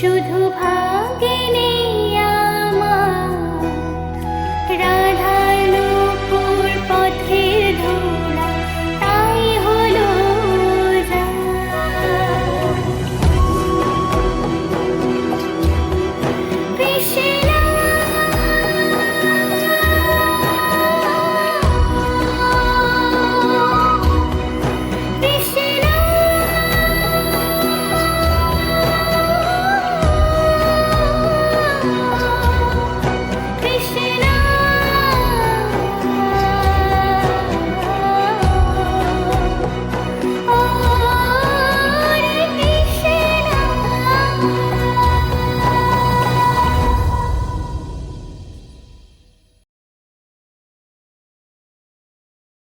শুধু ভাগ্যে নেই।